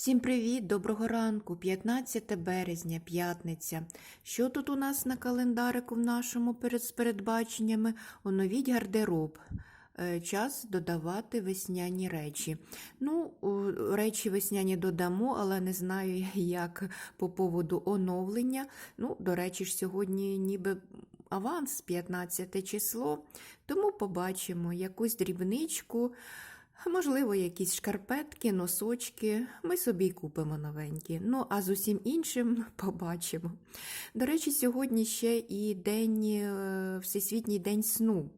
Всім привіт, доброго ранку, 15 березня, п'ятниця. Що тут у нас на календарику в нашому перед з передбаченнями? Оновіть гардероб. Е, Час додавати весняні речі. Ну, речі весняні додамо, але не знаю, як по поводу оновлення. Ну, до речі, ж сьогодні ніби аванс 15 число, тому побачимо якусь дрібничку. Можливо, якісь шкарпетки, носочки, ми собі купимо новенькі. Ну, а з усім іншим побачимо. До речі, сьогодні ще і день, е, Всесвітній день сну.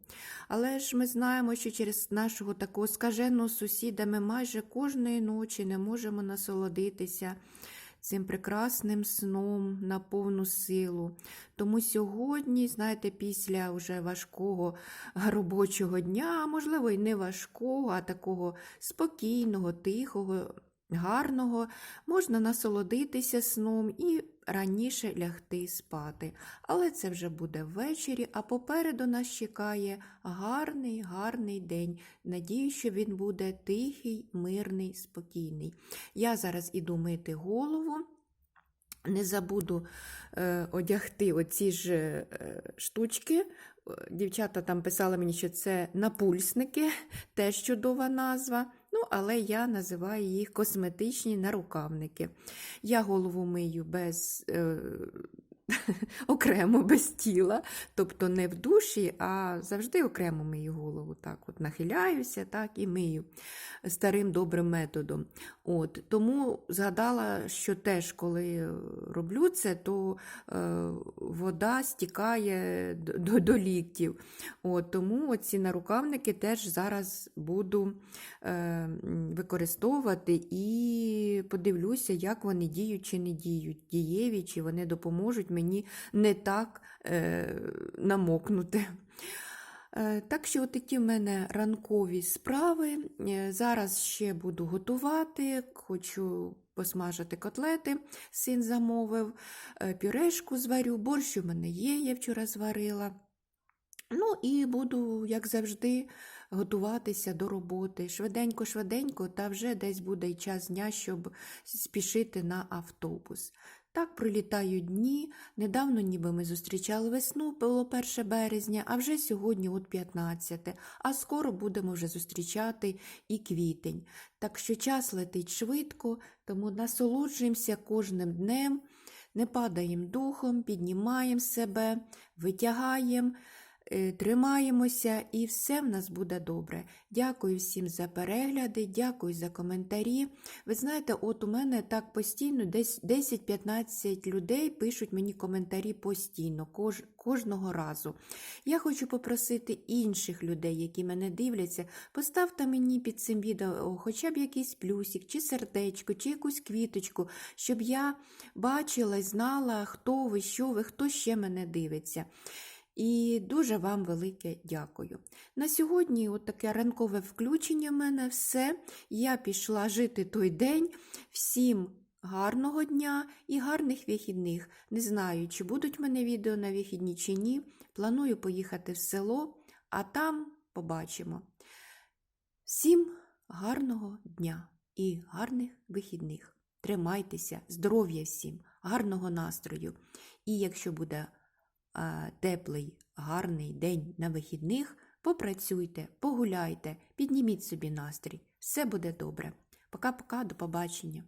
Але ж ми знаємо, що через нашого такого скаженого сусіда ми майже кожної ночі не можемо насолодитися цим прекрасним сном на повну силу. Тому сьогодні, знаєте, після вже важкого робочого дня, можливо, і не важкого, а такого спокійного, тихого, гарного, можна насолодитися сном і раніше лягти спати. Але це вже буде ввечері, а попереду нас чекає гарний, гарний день. Надію, що він буде тихий, мирний, спокійний. Я зараз іду мити голову. Не забуду е, одягти оці ж е, штучки. Е, Дівчата там писали мені, що це напульсники, теж чудова назва. Ну, але я називаю їх косметичні нарукавники. Я голову мию без, е, окремо без тіла, тобто не в душі, а завжди окремо мию голову. Так, от нахиляюся так, і мию старим добрим методом. От, тому згадала, що теж, коли роблю це, то е, вода стікає до, до, ліктів. От, тому ці нарукавники теж зараз буду е, використовувати і подивлюся, як вони діють чи не діють, дієві, чи вони допоможуть мені не так е, намокнути. Е, Так що такі в мене ранкові справи. Е, Зараз ще буду готувати, хочу посмажити котлети, син замовив, е, пюрешку зварю, борщ у мене є, я вчора зварила. Ну і буду, як завжди, готуватися до роботи. Швиденько-швиденько, та вже десь буде й час дня, щоб спішити на автобус. Так пролітають дні. Недавно ніби ми зустрічали весну, було 1 березня, а вже сьогодні от 15, а скоро будемо вже зустрічати і квітень. Так що час летить швидко, тому насолоджуємося кожним днем, не падаємо духом, піднімаємо себе, витягаємо. Е, Тримаємося і все в нас буде добре. Дякую всім за перегляди, дякую за коментарі. Ви знаєте, от у мене так постійно десь 10-15 людей пишуть мені коментарі постійно, кож, кожного разу. Я хочу попросити інших людей, які мене дивляться, поставте мені під цим відео хоча б якийсь плюсик, чи сердечко, чи якусь квіточку, щоб я бачила і знала, хто ви, що ви, хто ще мене дивиться. І дуже вам велике дякую. На сьогодні от таке ранкове включення в мене все. Я пішла жити той день. Всім гарного дня і гарних вихідних. Не знаю, чи будуть в мене відео на вихідні чи ні. Планую поїхати в село, а там побачимо. Всім гарного дня і гарних вихідних. Тримайтеся, здоров'я всім, гарного настрою. І якщо буде теплий, гарний день на вихідних, попрацюйте, погуляйте, підніміть собі настрій. Все буде добре. Пока-пока, до побачення.